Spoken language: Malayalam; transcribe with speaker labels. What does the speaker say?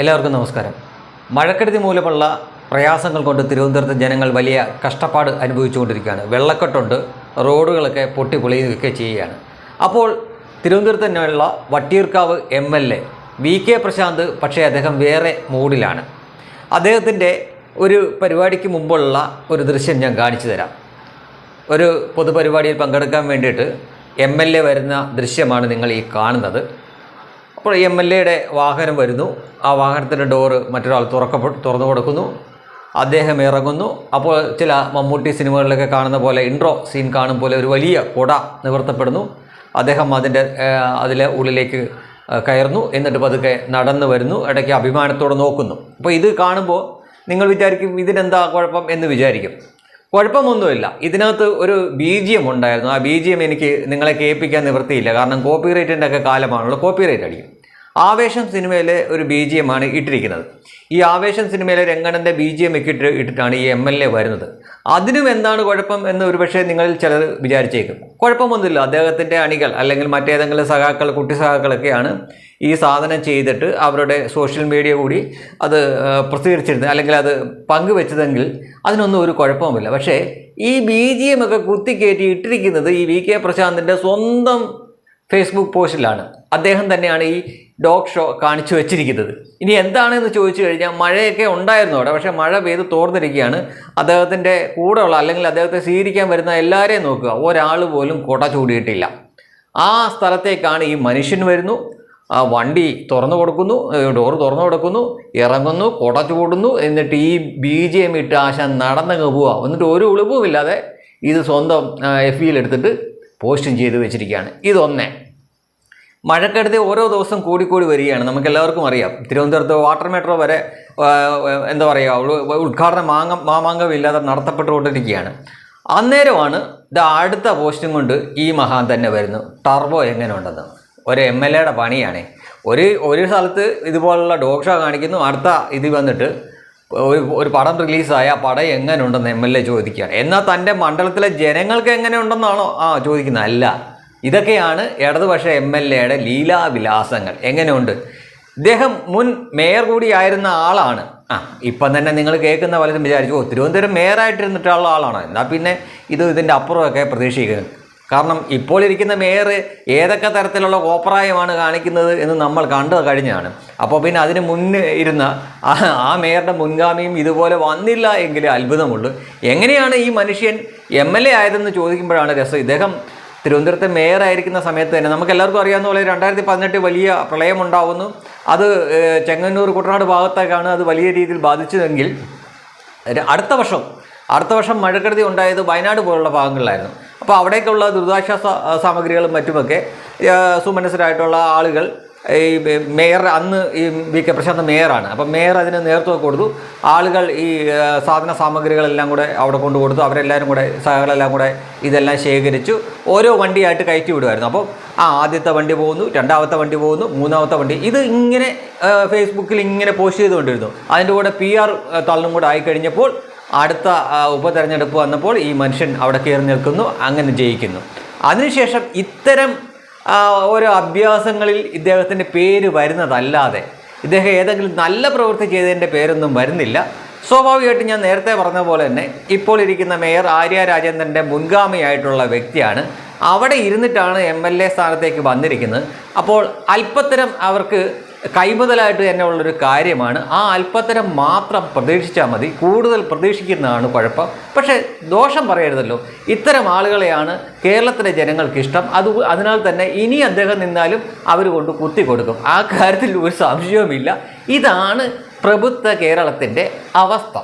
Speaker 1: എല്ലാവർക്കും നമസ്കാരം. മഴക്കെടുതി മൂലമുള്ള പ്രയാസങ്ങൾ കൊണ്ട് തിരുവനന്തപുരത്തെ ജനങ്ങൾ വലിയ കഷ്ടപ്പാട് അനുഭവിച്ചുകൊണ്ടിരിക്കുകയാണ്. വെള്ളക്കെട്ടുണ്ട് റോഡുകളൊക്കെ പൊട്ടിപ്പൊളിയുകയൊക്കെ ചെയ്യുകയാണ്. അപ്പോൾ തിരുവനന്തപുരത്ത് തന്നെയുള്ള Vattiyoorkavu M L A V K Prashant പക്ഷേ അദ്ദേഹം വേറെ മൂഡിലാണ്. അദ്ദേഹത്തിന്റെ ഒരു പരിപാടിക്ക് മുമ്പുള്ള ഒരു ദൃശ്യം ഞാൻ കാണിച്ചു തരാം. ഒരു പൊതുപരിപാടിയിൽ പങ്കെടുക്കാൻ വേണ്ടിയിട്ട് എം എൽ എ വരുന്ന ദൃശ്യമാണ് നിങ്ങൾ ഈ കാണുന്നത്. അപ്പോൾ എം എൽ എയുടെ വാഹനം വരുന്നു. ആ വാഹനത്തിന്റെ ഡോറ് മറ്റൊരാൾ തുറക്കപ്പെ തുറന്നു കൊടുക്കുന്നു. അദ്ദേഹം ഇറങ്ങുന്നു. അപ്പോൾ ചില മമ്മൂട്ടി സിനിമകളിലൊക്കെ കാണുന്ന പോലെ ഇൻട്രോ സീൻ കാണും പോലെ ഒരു വലിയ കുട നിവർത്തപ്പെടുന്നു. അദ്ദേഹം അതിന്റെ അതിലെ ഉള്ളിലേക്ക് കയറുന്നു. എന്നിട്ട് പതുക്കെ നടന്നു വരുന്നു. ഇടയ്ക്ക് അഭിമാനത്തോടെ നോക്കുന്നു. അപ്പോൾ ഇത് കാണുമ്പോൾ നിങ്ങൾ വിചാരിക്കും ഇതിനെന്താ കുഴപ്പം എന്ന് വിചാരിക്കും. കുഴപ്പമൊന്നുമില്ല. ഇതിനകത്ത് ഒരു ബി ജി എം ഉണ്ടായിരുന്നു. ആ ബി ജി എം എനിക്ക് നിങ്ങളെ കേൾപ്പിക്കാൻ നിവൃത്തിയില്ല. കാരണം കോപ്പി റൈറ്റിന്റെ ഒക്കെ കാലമാണല്ലോ. കോപ്പിറൈറ്റ് അടിക്കും. ആവേശം സിനിമയിലെ ഒരു ബി ജി എം ആണ് ഇട്ടിരിക്കുന്നത്. ഈ ആവേശം സിനിമയിലെ രംഗണന്റെ ബി ജി എം ഒക്കെ ഇട്ട് ഇട്ടിട്ടാണ് ഈ എം എൽ എ വരുന്നത്. അതിനും എന്താണ് കുഴപ്പം എന്ന് ഒരുപക്ഷെ നിങ്ങളിൽ ചിലർ വിചാരിച്ചേക്കും. കുഴപ്പമൊന്നുമില്ല. അദ്ദേഹത്തിന്റെ അണികൾ അല്ലെങ്കിൽ മറ്റേതെങ്കിലും സഹാക്കൾ കുട്ടി സഹാക്കളൊക്കെയാണ് ഈ സാധനം ചെയ്തിട്ട് അവരുടെ സോഷ്യൽ മീഡിയ കൂടി അത് പ്രസിദ്ധീകരിച്ചിരുന്നത് അല്ലെങ്കിൽ അത് പങ്കുവെച്ചതെങ്കിൽ അതിനൊന്നും ഒരു കുഴപ്പവുമില്ല. പക്ഷേ ഈ ബി ജി എം ഒക്കെ കുത്തിക്കയറ്റി ഇട്ടിരിക്കുന്നത് ഈ വി കെ പ്രശാന്തിന്റെ സ്വന്തം ഫേസ്ബുക്ക് പോസ്റ്റിലാണ്. അദ്ദേഹം തന്നെയാണ് ഈ ഡോഗ് ഷോ കാണിച്ചു വെച്ചിരിക്കുന്നത്. ഇനി എന്താണെന്ന് ചോദിച്ചു കഴിഞ്ഞാൽ മഴയൊക്കെ ഉണ്ടായിരുന്നു അവിടെ. പക്ഷേ മഴ പെയ്ത് തോർന്നിരിക്കുകയാണ്. അദ്ദേഹത്തിന്റെ കൂടെയുള്ള അല്ലെങ്കിൽ അദ്ദേഹത്തെ സ്വീകരിക്കാൻ വരുന്ന എല്ലാവരെയും നോക്കുക. ഒരാൾ പോലും കൊട ചൂടിയിട്ടില്ല. ആ സ്ഥലത്തേക്കാണ് ഈ മനുഷ്യൻ വരുന്നു. ആ വണ്ടി തുറന്നു കൊടുക്കുന്നു ഡോറ് തുറന്നു കൊടുക്കുന്നു ഇറങ്ങുന്നു കുട ചൂടുന്നു. എന്നിട്ട് ഈ ബി ജെ എം ഇട്ട് ആശ നടന്നങ്ങ് പോവുക എന്നിട്ട് ഒരു ഉളുപ്പുമില്ലാതെ ഇത് സ്വന്തം എഫ് ഇയിൽ എടുത്തിട്ട് പോസ്റ്റും ചെയ്ത് വെച്ചിരിക്കുകയാണ്. ഇതൊന്നേ. മഴക്കെടുതി ഓരോ ദിവസം കൂടിക്കൂടി വരികയാണ്. നമുക്ക് എല്ലാവർക്കും അറിയാം. തിരുവനന്തപുരത്ത് വാട്ടർ മെട്രോ വരെ എന്താ പറയുക ഉദ്ഘാടന മാങ്ങ മാമാങ്കം ഇല്ലാതെ നടത്തപ്പെട്ടുകൊണ്ടിരിക്കുകയാണ്. അന്നേരമാണ് ഇത് അടുത്ത പോസ്റ്റും കൊണ്ട് ഈ മഹാൻ തന്നെ വരുന്നു. ടർബോ എങ്ങനെ ഉണ്ടെന്ന് ഒരു എം എൽ എയുടെ പണിയാണേ. ഒരു ഒരു സ്ഥലത്ത് ഇതുപോലുള്ള ഡോഗ് ഷോ കാണിക്കുന്നു. അടുത്ത ഇത് വന്നിട്ട് ഒരു ഒരു പടം റിലീസായ. ആ പടം എങ്ങനെ ഉണ്ടെന്ന് എം എൽ എ ചോദിക്കുകയാണ്. എന്നാൽ തന്റെ മണ്ഡലത്തിലെ ജനങ്ങൾക്ക് എങ്ങനെ ഉണ്ടെന്നാണോ ആ ചോദിക്കുന്നത്. അല്ല. ഇതൊക്കെയാണ് ഇടതുപക്ഷ എം എൽ എയുടെ ലീലാവിലാസങ്ങൾ. എങ്ങനെയുണ്ട്? ഇദ്ദേഹം മുൻ മേയർ കൂടിയായിരുന്ന ആളാണ്. ആ ഇപ്പം തന്നെ നിങ്ങൾ കേൾക്കുന്ന പലരും വിചാരിച്ചു ഓ തിരുവനന്തപുരം മേയറായിട്ടിരുന്നിട്ടുള്ള ആളാണ്? എന്നാൽ പിന്നെ ഇത് ഇതിന്റെ അപ്പുറമൊക്കെ പ്രതീക്ഷിക്കുന്നത് കാരണം ഇപ്പോൾ ഇരിക്കുന്ന മേയർ ഏതൊക്കെ തരത്തിലുള്ള കോപ്രായമാണ് കാണിക്കുന്നത് എന്ന് നമ്മൾ കണ്ടു കഴിഞ്ഞാണ്. അപ്പോൾ പിന്നെ അതിന് മുന്നേ ഇരുന്ന ആ മേയറുടെ മുൻഗാമിയും ഇതുപോലെ വന്നില്ല എങ്കിൽ അത്ഭുതമുള്ളൂ. എങ്ങനെയാണ് ഈ മനുഷ്യൻ എം എൽ എ ആയതെന്ന് ചോദിക്കുമ്പോഴാണ് രസം. ഇദ്ദേഹം തിരുവനന്തപുരത്തെ മേയറായിരിക്കുന്ന സമയത്ത് തന്നെ നമുക്ക് എല്ലാവർക്കും അറിയാവുന്ന പോലെ രണ്ടായിരത്തി പതിനെട്ട് വലിയ പ്രളയമുണ്ടാവുന്നു. അത് ചെങ്ങന്നൂർ കുട്ടനാട് ഭാഗത്തേക്കാണ് അത് വലിയ രീതിയിൽ ബാധിച്ചതെങ്കിൽ അടുത്ത വർഷം അടുത്ത വർഷം മഴക്കെടുതി ഉണ്ടായത് വയനാട് പോലുള്ള ഭാഗങ്ങളിലായിരുന്നു. അപ്പോൾ അവിടേക്കുള്ള ദുരിതാശ്വാസ സാമഗ്രികളും മറ്റുമൊക്കെ സുമനസ്സരായിട്ടുള്ള ആളുകൾ ഈ മേയർ അന്ന് ഈ വി കെ പ്രശാന്ത് മേയറാണ്. അപ്പം മേയർ അതിന് നേതൃത്വം കൊടുത്തു. ആളുകൾ ഈ സാധന സാമഗ്രികളെല്ലാം കൂടെ അവിടെ കൊണ്ടു കൊടുത്തു. അവരെല്ലാവരും കൂടെ സഹകളെല്ലാം കൂടെ ഇതെല്ലാം ശേഖരിച്ചു. ഓരോ വണ്ടിയായിട്ട് കയറ്റി വിടുമായിരുന്നു അപ്പോൾ ആ ആദ്യത്തെ വണ്ടി പോകുന്നു രണ്ടാമത്തെ വണ്ടി പോകുന്നു മൂന്നാമത്തെ വണ്ടി. ഇത് ഇങ്ങനെ ഫേസ്ബുക്കിൽ ഇങ്ങനെ പോസ്റ്റ് ചെയ്തുകൊണ്ടിരുന്നു. അതിന്റെ കൂടെ പി ആർ തള്ളും കൂടെ ആയിക്കഴിഞ്ഞപ്പോൾ അടുത്ത ഉപതെരഞ്ഞെടുപ്പ് വന്നപ്പോൾ ഈ മനുഷ്യൻ അവിടെ കയറി നിൽക്കുന്നു അങ്ങനെ ജയിക്കുന്നു. അതിനുശേഷം ഇത്തരം ഓരോ അഭ്യാസങ്ങളിൽ ഇദ്ദേഹത്തിന്റെ പേര് വരുന്നതല്ലാതെ ഇദ്ദേഹം ഏതെങ്കിലും നല്ല പ്രവൃത്തി ചെയ്തതിന്റെ പേരൊന്നും വരുന്നില്ല. സ്വാഭാവികമായിട്ടും ഞാൻ നേരത്തെ പറഞ്ഞ പോലെ തന്നെ ഇപ്പോൾ ഇരിക്കുന്ന മേയർ ആര്യ രാജേന്ദ്രന്റെ മുൻഗാമിയായിട്ടുള്ള വ്യക്തിയാണ്. അവിടെ ഇരുന്നിട്ടാണ് എം എൽ എ സ്ഥാനത്തേക്ക് വന്നിരിക്കുന്നത്. അപ്പോൾ അല്പത്തരം അവർക്ക് കൈമുതലായിട്ട് തന്നെ ഉള്ളൊരു കാര്യമാണ്. ആ അല്പത്തരം മാത്രം പ്രതീക്ഷിച്ചാൽ മതി. കൂടുതൽ പ്രതീക്ഷിക്കുന്നതാണ് കുഴപ്പം. പക്ഷേ ദോഷം പറയരുതല്ലോ. ഇത്തരം ആളുകളെയാണ് കേരളത്തിലെ ജനങ്ങൾക്ക് ഇഷ്ടം അത് അതിനാൽ തന്നെ ഇനി അദ്ദേഹം നിന്നാലും അവർ കൊണ്ട് കുത്തി കൊടുക്കും. ആ കാര്യത്തിൽ ഒരു സംശയവുമില്ല. ഇതാണ് പ്രബുദ്ധ കേരളത്തിന്റെ അവസ്ഥ.